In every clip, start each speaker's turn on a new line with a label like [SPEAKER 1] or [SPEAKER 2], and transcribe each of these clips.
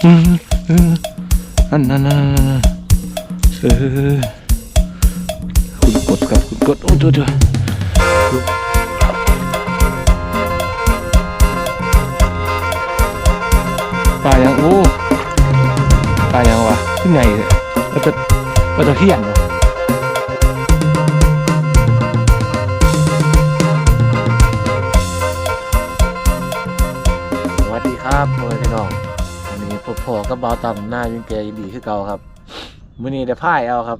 [SPEAKER 1] อันนั้นนั่นนั่นนั่นเออคุณกดครับคุณกดโอ้ตัวตัวตายยังโอ้ตายังวะขึ้นไงเนี่ยมันจะมันจะเฮี้ยนวะ พอพ่กับบ่าต่ำหน้ายังแกยังดีคือเก่าครับมือนี้ได้พ่ายเอาครับ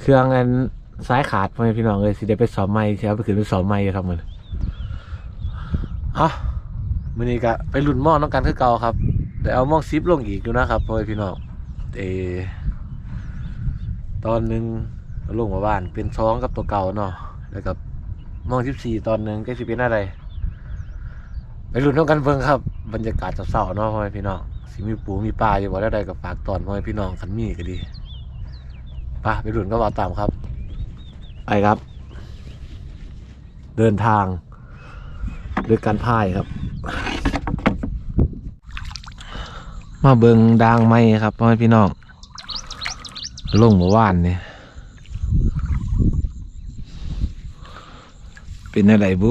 [SPEAKER 1] เครื่องอันซ้ายขาดพ่อแม่พี่น้องเลยสิได้ไปสอบไม้สิเอาไปขึ้นไปสอบไม้ครับมันอะมือนี้ก็ไปลุ่นหม้อน้องกันคือเก่าครับแต่เอาหม้องซิปลงอีกดูนะครับพ่อแม่พี่น้องเออตอนหนึงลงมาบ้านเป็นช้องกับตัวเก่าเนาะแล้วกับหม้องสิบสี่ตอนหนึงก็สิเป็นอะไร ไปลุ้นน้องกันเบิ่งครับ บรรยากาศเศร้าๆเนาะพ่อแม่พี่น้องสิมีปูมีปลาอยู่บ่ได้ใดกับฝากตอนพ่อแม่พี่น้องคันมีก็ดีไปไปลุ้นก็ว่าตามครับ ไปครับ เดินทางด้วยการพายครับ มาเบิงดางไม้ครับพ่อแม่พี่น้องลงเมื่อวานเนี่ยเป็นอะไรบุ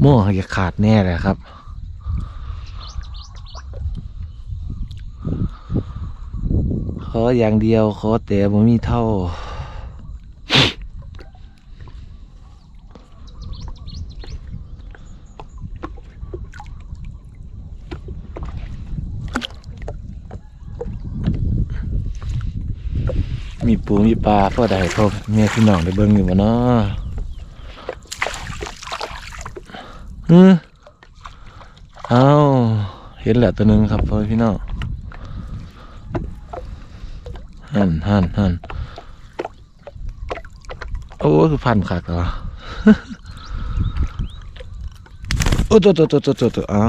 [SPEAKER 1] โม่จะขาดแน่เลยครับ ขออย่างเดียว ขอแต่บ่มีเท่ามีปูมีปลาพ่อได้พ่อแม่พี่น้องได้เบิ่งอยู่บ่เนาะ อืมเอาเห็นแหละตัวหนึ่งครับพ่อพี่น้องหันหันหันโอ้คือพันขาดเหรอโอ้ตัวตัวตัวตัวตัวตัวเอา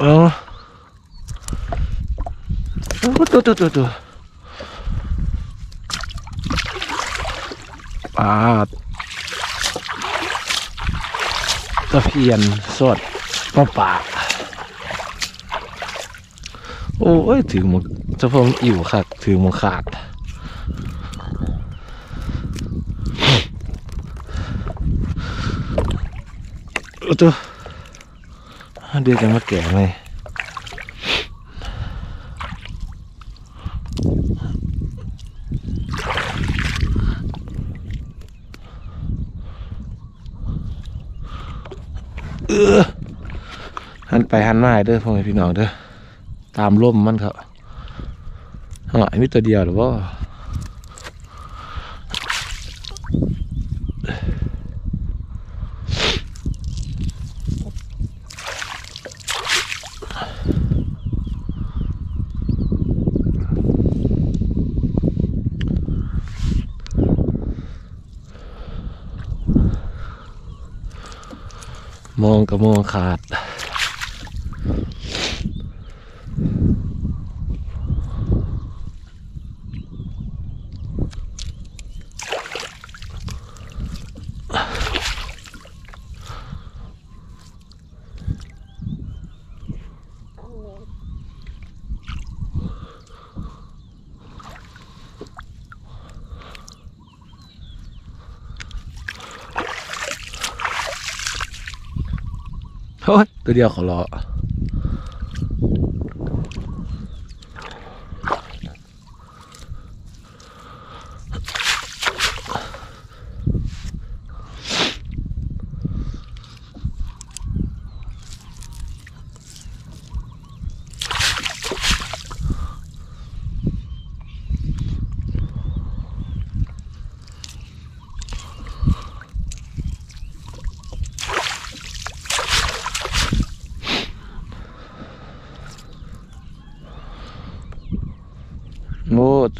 [SPEAKER 1] เอาโอ้ตัวตัวตัวตัว ปลาตะเพียนสดปลาป่าโอ้ยถือมดเจะพงอิ่วขาดถือหมดขาดโอ้ตัวเดี๋ยวจะมาแก่ไหม เออ หันไปหันมาเด้อพ่อแม่พี่น้องเด้อตามร่มมันครับหอยมีตัวเดียวหรือว่ามองกับมองขาด โอ้ยตัว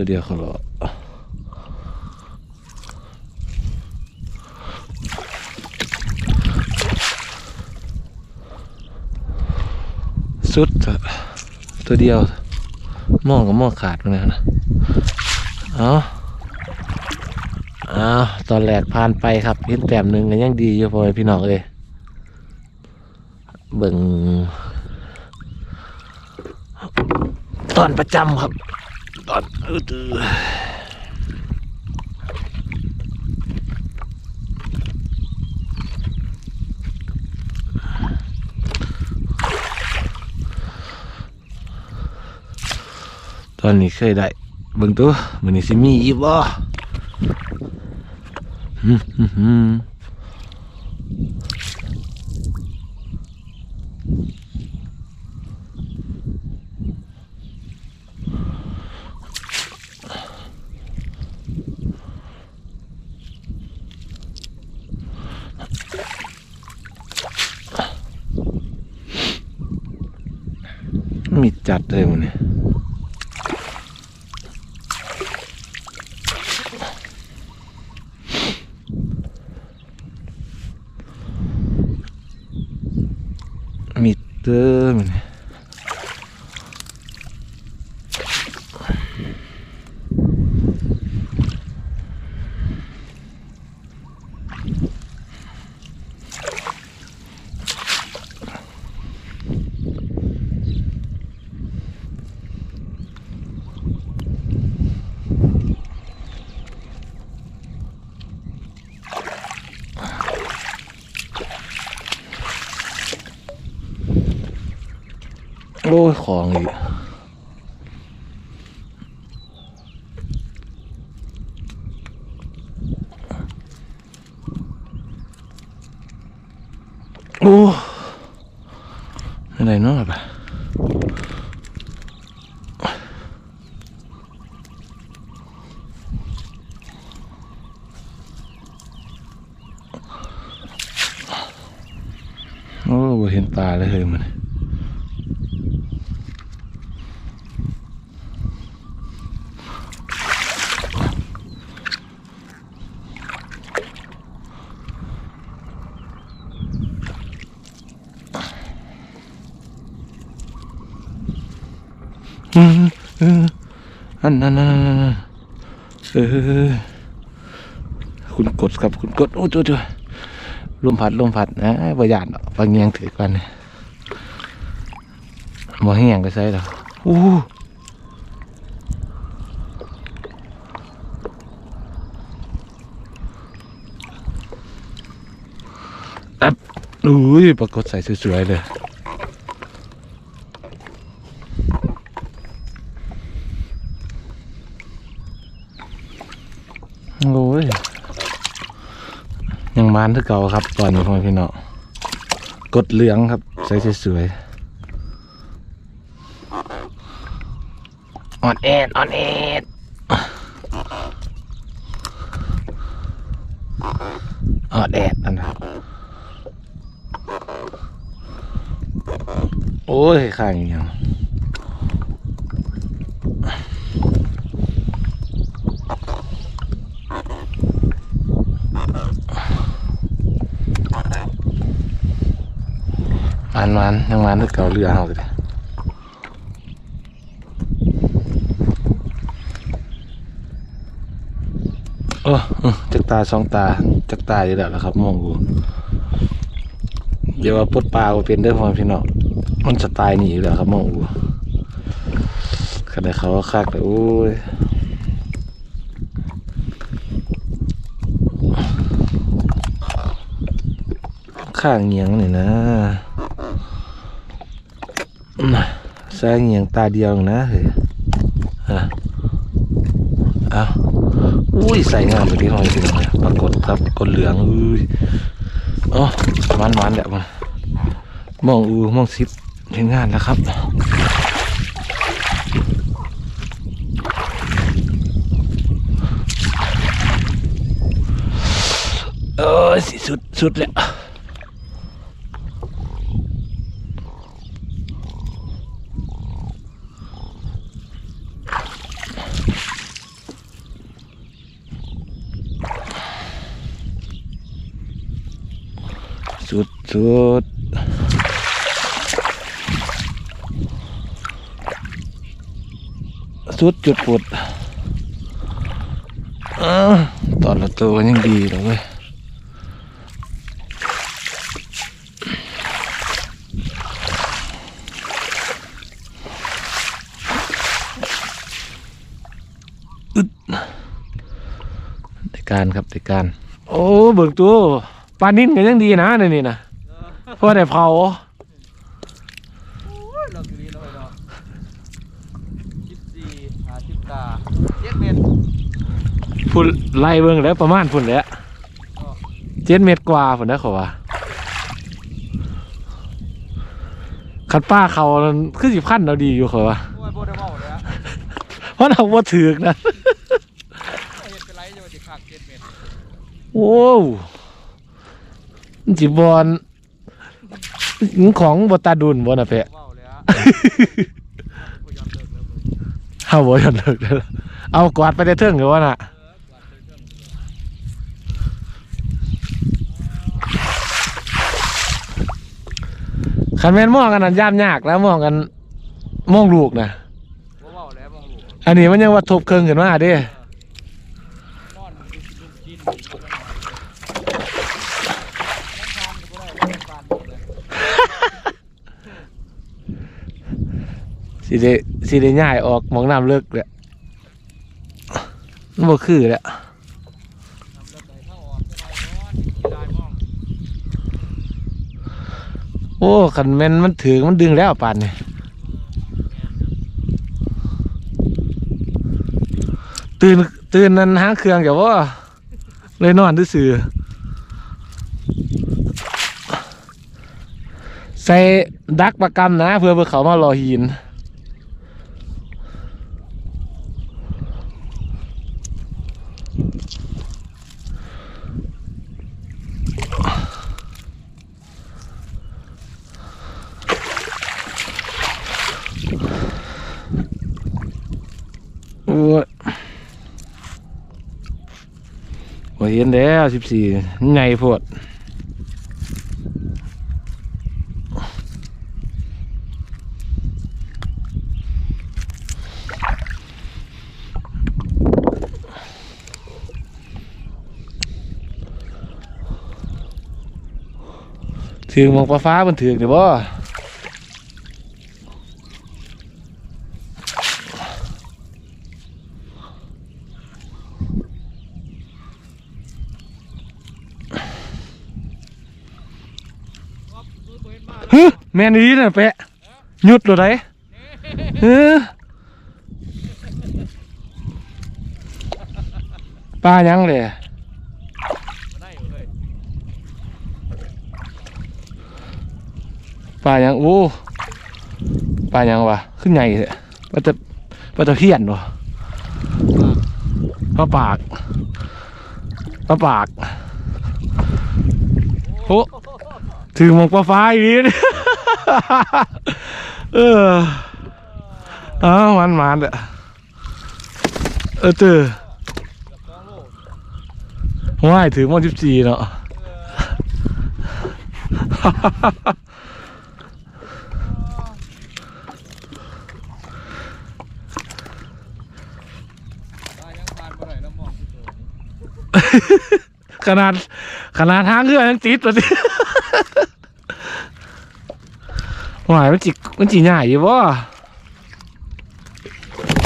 [SPEAKER 1] เดียวขอรอโอ้ตัวเดียวขอรอสุดตัวเดียวมองกับมองขาดเลยนะเอาเอาตอนแรกผ่านไปครับเห็นแต้มหนึ่งก็ยังดีอยู่พอพี่น้องเลยเบิ่งตอนประจำครับ ตอนอื้อดือตอนนี้เคยได้เบิ่งตัวมันนี้สิมีอีกบ่ฮึ่ม มีจัดเลยมันเนี่ยมีเตอร์มัน นี่โอ้ยของอีกโอ้อะไรเนาะแบบโอ้เห็นปลาเลยเฮ้ยมัน อืมเอออันนั้นนั่นนั่นนั่น เออ คุณกดครับคุณกด โอ้ตัวตัวลมพัดลมพัดนะบหยานบางเงียงถือกันบ่ให้ยังก็ใส่แล้วอู้อับอุ้ยปรากฏใส่สวยๆเลย โอ้ยยังมานที่เก่าครับ ตอนนี้พ่อพี่น้องกดเหลืองครับใส่สวยๆอ่อนแอดอ่อนแอดอ่อนแอดอันนั้นโอ้ยข้างอยัง มันมันยังมันที่เก่าเรือเอาเลยโอ้จักตาสองตาจักตาอยู่แล้วละครับมองกูเดี๋ยวว่าปลดปลาก็เป็นเด้อพ่อพี่น้องมันสไตล์นี้อยู่แล้วครับมองกูขนาดเขาก็คักเลยโอ้ยข้างเงียงนี่นะ อืมแซงเงียงตาเดียวนะเฮ้ยอะเอาอุ้ยใส่งามไปที่ห้อยพี่น้องเลยปรากฏครับกดเหลืองอุ้ยอ๋อหวานหวานๆแบบมันมองอูมองซิปเห็นงานแล้วครับเออสิสุดสุดแล้ว สุดสุดสุดจุดปุดเออตอนละตัวยังดีเลยเว้ยอึดได้การครับได้การ โอ้ เบิ่งตัวปลานิ่นก็ยังดีนะในนี่นะ เพราะได้เผา
[SPEAKER 2] เราคือนี้เราไปดอกสิบสี่หาสิบกาเจ็ดเมตร
[SPEAKER 1] พุ่นไล่เบิ่งแล้วประมาณพุ่นแหล้วเจ็ดเมตรกว่าพุ่นนะเขาว่าคัดป้าเขานั่นคือสิพันเราดีอยู่เขาว่า
[SPEAKER 2] โอ้ยโบได้เมาเลยอะ
[SPEAKER 1] เพราะเราว่าถือกนะ
[SPEAKER 2] เห็นเป็นไรจะมาติดขากเจ็ดเมตร
[SPEAKER 1] โอ้วมันจิบอล ของบตาดุนบนะเปะ
[SPEAKER 2] เมาเลยอะโอ้ยยอมเลิกแล้วเว้ย
[SPEAKER 1] เอาบ่ยันเลิกแล้วเอากวาดไปได้เทิงหรือว่าน่ะ
[SPEAKER 2] เออกวาดเลยเรื่อง
[SPEAKER 1] คันแม่นมองกันนั้นย่ามยากแล้วมองกันมองลูกนะ
[SPEAKER 2] บ่เมาแล้วมองลูก
[SPEAKER 1] อันนี้มันยังว่าทบเครื่องขึ้นมาเด้
[SPEAKER 2] นอนดูสิลูกกินดูกันหน่อยน้ำทานก็บ่ได้น้ำตาลนี่เลย
[SPEAKER 1] สิได้สิได้ย้ายออกมองน้ำเลิกแหละมันบ่คือแหละ
[SPEAKER 2] น้ำเลือดไหลเข้าออกจะได้นอนได้มอง
[SPEAKER 1] โอ้คันแมนมันถึงมันดึงแล้วป่านนี่ตื่นตื่นนั้นหางเครื่องอย่ว่าเลยนอนซื่อใส่ดักประกำนะ เพื่อเพื่อเขามารอหิน เห็นแล้วสิบสี่ใหญ่โพดถึงหมองปลาฟ้ามันถึงเดี๋ยวบ่
[SPEAKER 2] อ๊อบมือบ่เห็นมา
[SPEAKER 1] ฮึ แม่นดีนะแปะหยุดเลยเฮ้อปลายังเลย
[SPEAKER 2] บ่ได้อยู่เลย
[SPEAKER 1] ปลายังโอ้ปลายังวะขึ้นใหญ่เลยปลาตะปลาตะเพียนวะปลาปากปลาปากโอ้ถึงมองปลาฟ้าอีกนิด เอออ้าวมันมันเด้อเออเตอ
[SPEAKER 2] เกือบสองโล
[SPEAKER 1] ว่ายถึงหมองสิบสี่เนาะ
[SPEAKER 2] ได้ยังทานบ่ได้แล้วมองที่ตัวนี้
[SPEAKER 1] ขนาดขนาดทางเรือยังติดเลย หวายมันจิมันจีใหญ่อยู่บ่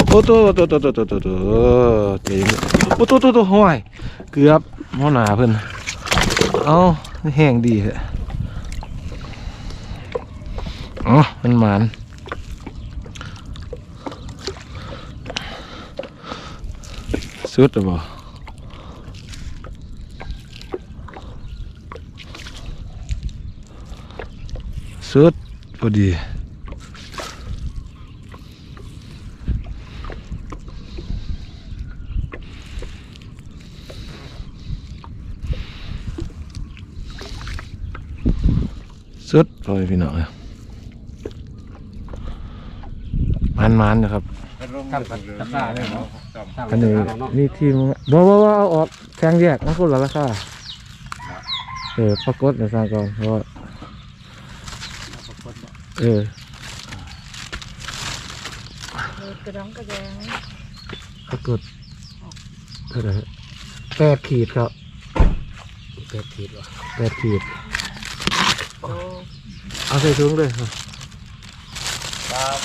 [SPEAKER 1] โอ้ตัวตัวตัวตัวตัวตัวตัวเจ๋งโอ้ตัวตัวตัวห่วยเกือบหัวหนาเพิ่นเอาแห้งดีเหรออ๋อมันหมานสุดหรือบ่สุด พอดี สุดพอพี่น้องมันมันนะครับ
[SPEAKER 2] ครับราคาเลยเนาะ
[SPEAKER 1] อันนี้นี่ทีมบ่บ่บ่เอาออกแทงแยกมันคนละราคาเออปรากฏในสางก่อนเพราะ เออ
[SPEAKER 3] กระดองกระแดง
[SPEAKER 1] ปราเกฏเท่าไหร่แปดขีดครับ
[SPEAKER 2] เป็ดผิดวะ
[SPEAKER 1] แปดขีด
[SPEAKER 3] โอ้
[SPEAKER 1] เอาใส่ถุงเลยครับ
[SPEAKER 2] ครับ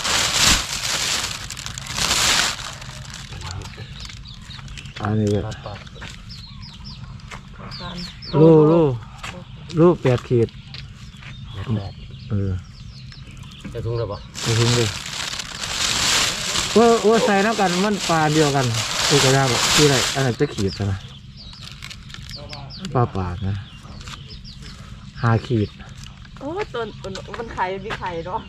[SPEAKER 1] อันนี้ก็
[SPEAKER 2] ครับ
[SPEAKER 3] กัน
[SPEAKER 1] ลูลูลูแปดขีด
[SPEAKER 2] แปด
[SPEAKER 1] เออ
[SPEAKER 2] จะทุ่งแล้วปะ
[SPEAKER 1] ใส่ถุงเลยว่าว่าใส่น้ำกันมันปลาเดียวกันอุกระยาบอกที่ไรอันไหนจะขีดกันนะปลาปากนะหาขีด
[SPEAKER 3] โอ้ตัวตัวมันไข่มีไข่เนาะ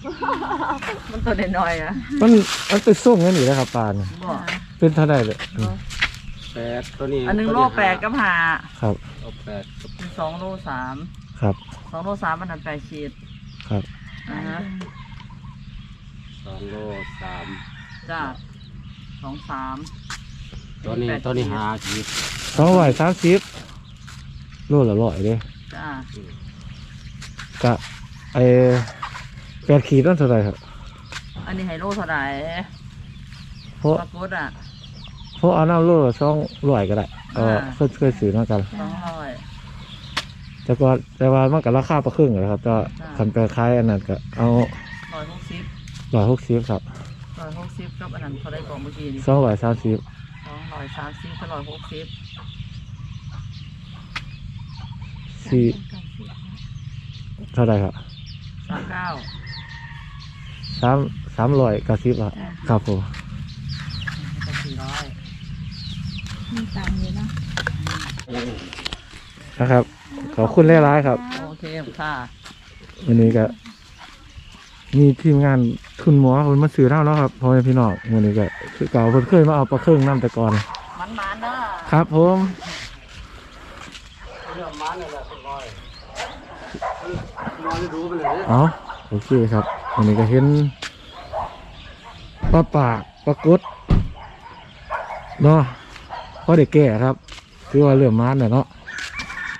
[SPEAKER 3] มันตัวน้อยๆอะ
[SPEAKER 1] มันมันเป็นส่งนั่นนี่นะครับปลาเนี่ย
[SPEAKER 3] บ่
[SPEAKER 1] เป็นเท่าไดเลยอืม
[SPEAKER 2] แปดตัวนี้
[SPEAKER 3] อันหนึงโลแปดกับหา
[SPEAKER 1] ครับ
[SPEAKER 2] เอาแปดกับ
[SPEAKER 3] สองโลสาม
[SPEAKER 1] ครับ
[SPEAKER 3] สองโลสามมันอันแปดขีด
[SPEAKER 1] ครับ
[SPEAKER 3] อ่าฮะ
[SPEAKER 2] สองโลสาม
[SPEAKER 3] จ้าสองสาม
[SPEAKER 2] ตัวนี้ตัวนี้หาขีด
[SPEAKER 1] สองร้อยสามสิบโลละร้อยเด้
[SPEAKER 3] จ้ากะ
[SPEAKER 1] ไอแปดขีดนั่นเท่าไหรครับ
[SPEAKER 3] อันนี้ไฮโลเท่าไหร่
[SPEAKER 1] เพราะ
[SPEAKER 3] ปรากฏอะ
[SPEAKER 1] เพราะเอาน้ำโลละสองร้อยก็ได้เออ
[SPEAKER 3] อ่า
[SPEAKER 1] เคยเคยซื้อมากัน
[SPEAKER 3] สองร้อย
[SPEAKER 1] แต่ก็แต่ว่ามันก็ราคาประครึ่งเลยครับก็
[SPEAKER 3] จ้า
[SPEAKER 1] คันไปขายอันนั้นก็เอา
[SPEAKER 3] ร้อยหกสิบ
[SPEAKER 1] ร้อยหกสิบครับ
[SPEAKER 3] ร้อยหกสิบกับอันนั้นเขาได้กล่องเมื่อกี้นี่
[SPEAKER 1] สองร้อยสามสิบ
[SPEAKER 3] สองร้อยสามสิบกับร้อยหกสิบ
[SPEAKER 1] สี่เท่าไหรครับ
[SPEAKER 3] สามเก้า
[SPEAKER 1] สามสามร้อยกระซิบอะครับผม
[SPEAKER 3] ก็สี่ร้อย
[SPEAKER 4] มีตังค์อยู่เนาะ
[SPEAKER 1] นะครับ ขอบคุณหลายๆครับ
[SPEAKER 3] โอเคค่ะ
[SPEAKER 1] วันนี้ก็ มีทีมงานคุณหมอคนมาซื้อเล่าแล้วครับพ่อแม่พี่น้องวันนี้ก็คือเก่าเพิ่นเคยมาเอาปลาเครื่องน้ำแต่ก่อน
[SPEAKER 3] มันมันๆนะ
[SPEAKER 1] ครับผม
[SPEAKER 2] เรื่องมันนี่แหละคุณบอยนอนรู้ไปเลย
[SPEAKER 1] เอาโอเคครับวันนี้ก็เห็นปลาปากปลากดเนาะพอได้แก่ครับ คือว่าเรื่องมันน่ะเนาะ